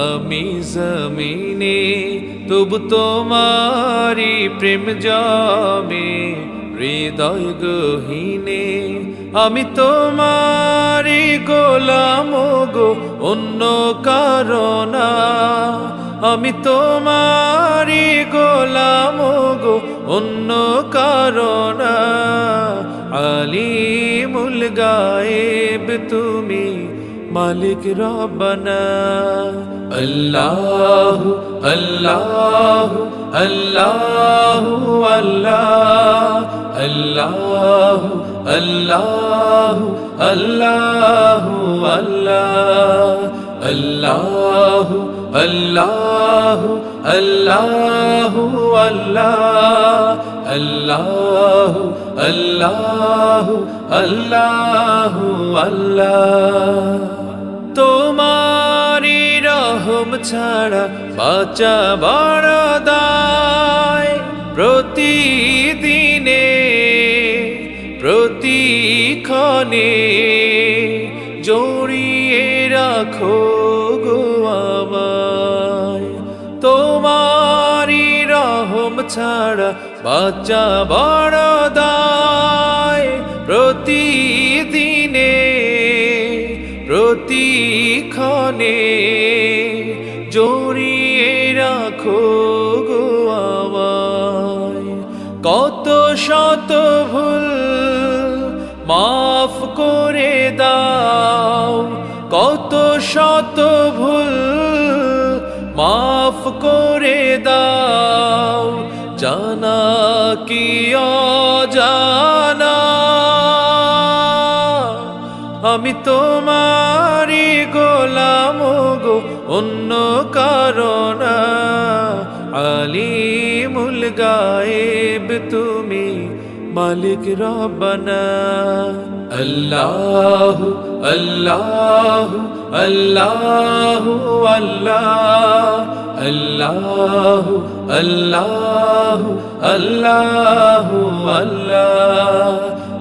আমি জমিনে, তবু তোমারি প্রেম জমে, হৃদয় গহীনে। আমি তোমারি গোলাম গো, অন্য কারণা। আমি তোমারি গোলাম গো, অন্য কারণা। আলিমুল গায়েব তুমি মালিক রব্বানা আল্লাহ আল্লাহ আল্লাহ আল্লাহ আল্লাহ আল্লাহ আল্লাহ আল্লাহ আল্লাহ আল্লাহ আল্লাহ আল্লাহ আল্লাহ আল্লাহ আল্লাহ তোমারি রহম ছাড়া বাঁচা বড় দায় প্রতিদিনে, প্রতিক্ষণে জড়িয়ে রাখো গো তোমারি রহম ছাড়া বাচ্চা বড় প্রতিক্ষণে জড়িয়ে রাখো গো আমায়। কত শত ভুল মাফ করে দাও, কত শত ভুল মাফ করে দাও। জানা কি আমি তোমারি গোলাম গো, অন্য কারণা। আলিমুল গায়েব তুমি মালিক রব্বানা। আল্লাহ আল্লাহ আল্লাহ আল্লাহ। আল্লাহ আল্লাহ আল্লাহ আল্লাহ।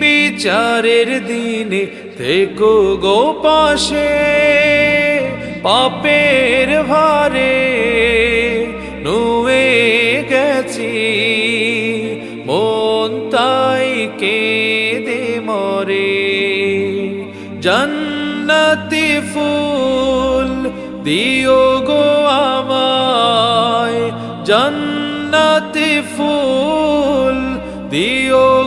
বিচারের দিনে থেকো গো পাশে, পাপের ভারে নুয়ে গেছি। মন তাই কেঁদে মরে, জন্নতি ফুল দিও গো আমায়। জন্নতি ফুল দিও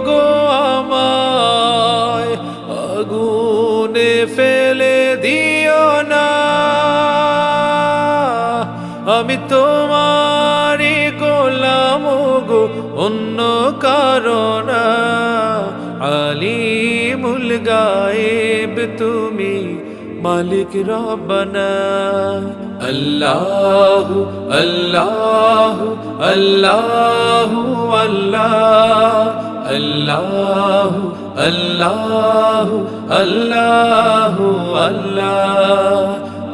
আমি তোমারি গোলাম গো, অন্য কারণা আলিমুল গায়েব তুমি মালিক রব্বানা। আল্লাহ আল্লাহ আল্লাহ আল্লাহ। আল্লাহ আল্লাহ আল্লাহ আল্লাহ।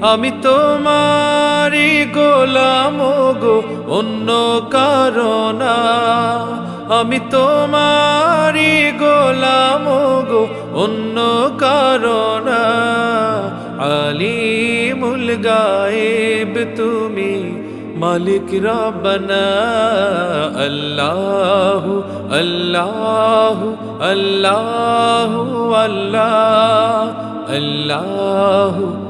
আমি তোমারি গোলাম গো, অন্য কারণা। আমি তোমারি গোলাম গো, অন্য কারণা। আলিমুল গায়েব তুমি মালিক রব্বানা। আল্লাহ আল্লাহ আল্লাহ আল্লাহ আল্লাহ।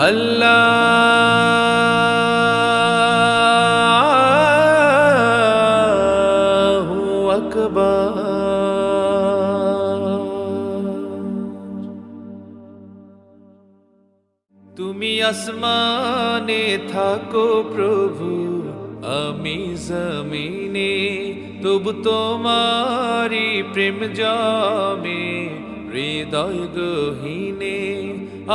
আল্লাহ আকবার তুমি আসমানে থাকো প্রভু আমি জমিনে তবু তোমারি প্রেম জমে হৃদয় গহীনে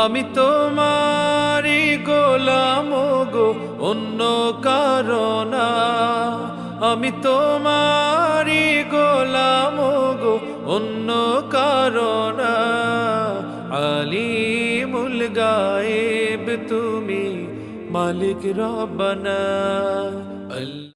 আমি তোমারি গোলাম গো, অন্য কারণা। আমি তোমারি গোলাম গো, অন্য কারণা। আলিমুল গায়েব তুমি মালিক আল্লাহ